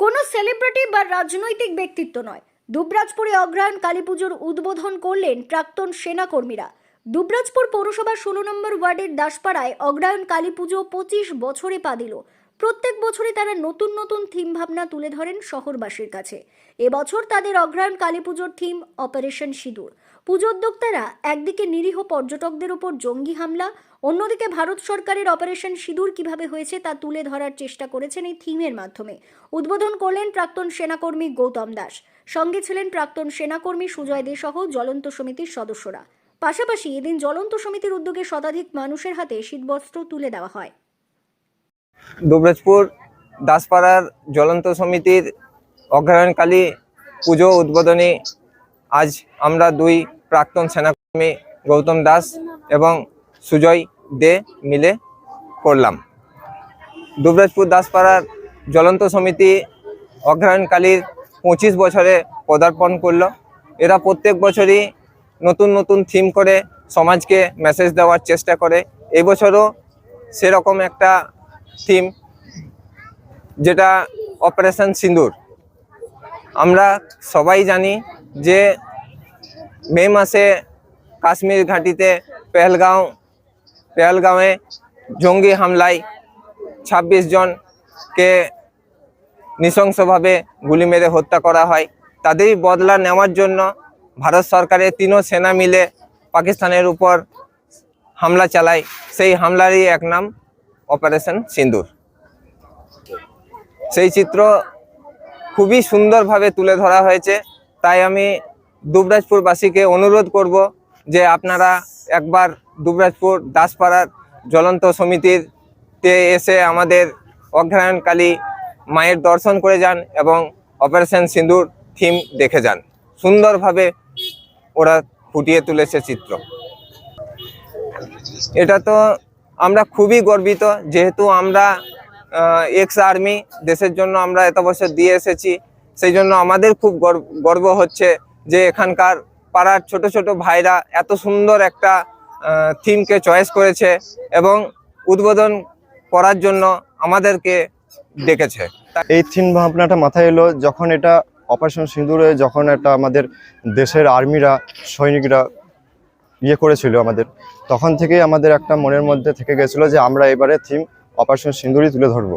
কোনো সেলিব্রিটি বা রাজনৈতিক ব্যক্তিত্ব নয়। দুবরাজপুরে অগ্রহায়ণ কালী পুজোর উদ্বোধন করলেন প্রাক্তন সেনাকর্মীরা। দুবরাজপুর পৌরসভা ষোলো নম্বর ওয়ার্ডের দাসপাড়ায় অগ্রায়ণ কালী পুজো পঁচিশ বছরে পা দিল। প্রত্যেক বছরই তারা নতুন নতুন থিম ভাবনা তুলে ধরেন শহরবাসীর কাছে। এবছর তাদের অগ্রহায়ণ কালী পুজোর থিম অপারেশন সিঁদুর। পুজোদ্যোক্তারা একদিকে নিরীহ পর্যটকদের ওপর জঙ্গি হামলা, অন্যদিকে ভারত সরকারের অপারেশন সিঁদুর কীভাবে হয়েছে তা তুলে ধরার চেষ্টা করেছেন এই থিমের মাধ্যমে। উদ্বোধন করলেন প্রাক্তন সেনাকর্মী গৌতম দাস। সঙ্গে ছিলেন প্রাক্তন সেনাকর্মী সুজয় দে সহ জ্বলন্ত সমিতির সদস্যরা। পাশাপাশি এদিন জ্বলন্ত সমিতির উদ্যোগে শতাধিক মানুষের হাতে শীতবস্ত্র তুলে দেওয়া হয়। দুবরাজপুর দাসপাড়ার জ্বলন্ত সমিতির অগ্রহায়ণকালী পুজো উদ্বোধনী আজ আমরা দুই প্রাক্তন সেনাকর্মী গৌতম দাস এবং সুজয় দে মিলে করলাম। দুবরাজপুর দাসপাড়ার জ্বলন্ত সমিতি অগ্রহায়ণকালীর পঁচিশ বছরে পদার্পণ করল। এরা প্রত্যেক বছরই নতুন নতুন থিম করে সমাজকে মেসেজ দেওয়ার চেষ্টা করে। এবছরও সেরকম একটা থিম, যেটা অপারেশন সিন্দুর। আমরা সবাই জানি যে মে মাসে কাশ্মীর ঘাঁটিতে পেহেলগাঁও, পেহেলগাঁওয়ে জঙ্গি হামলায় ছাব্বিশ জনকে নৃশংসভাবে গুলি মেরে হত্যা করা হয়। তাদেরই বদলা নেওয়ার জন্য ভারত সরকারের তিনও সেনা মিলে পাকিস্তানের উপর হামলা চালায়। সেই হামলারই এক নাম অপারেশন সিন্দুর। সেই চিত্র খুবই সুন্দরভাবে তুলে ধরা হয়েছে। তাই আমি দুবরাজপুরবাসীকে অনুরোধ করব যে আপনারা একবার দুবরাজপুর দাসপাড়ার জ্বলন্ত সমিতির তে এসে আমাদের অগ্রহায়ণকালী মায়ের দর্শন করে যান এবং অপারেশন সিন্দুর থিম দেখে যান। সুন্দরভাবে ওরা ফুটিয়ে তুলেছে চিত্র। এটা তো আমরা খুবই গর্বিত, যেহেতু আমরা এক্স আর্মি দেশের জন্য আমরা এত বছর দিয়ে এসেছি, সেই জন্য আমাদের খুব গর্ব- হচ্ছে যে এখানকার পাড়ার ছোট ছোট ভাইরা এত সুন্দর একটা থিমকে চয়েস করেছে এবং উদ্বোধন করার জন্য আমাদেরকে ডেকেছে। এই থিম ভাবনাটা মাথায় এলো যখন এটা অপারেশন সিঁদুরে, যখন একটা আমাদের দেশের আর্মিরা সৈনিকরা ইয়ে করেছিল আমাদের। তখন থেকেই আমাদের একটা মনের মধ্যে থেকে গেছিল যে আমরা এবারে থিম অপারেশন সিন্দুরি তুলে ধরবো।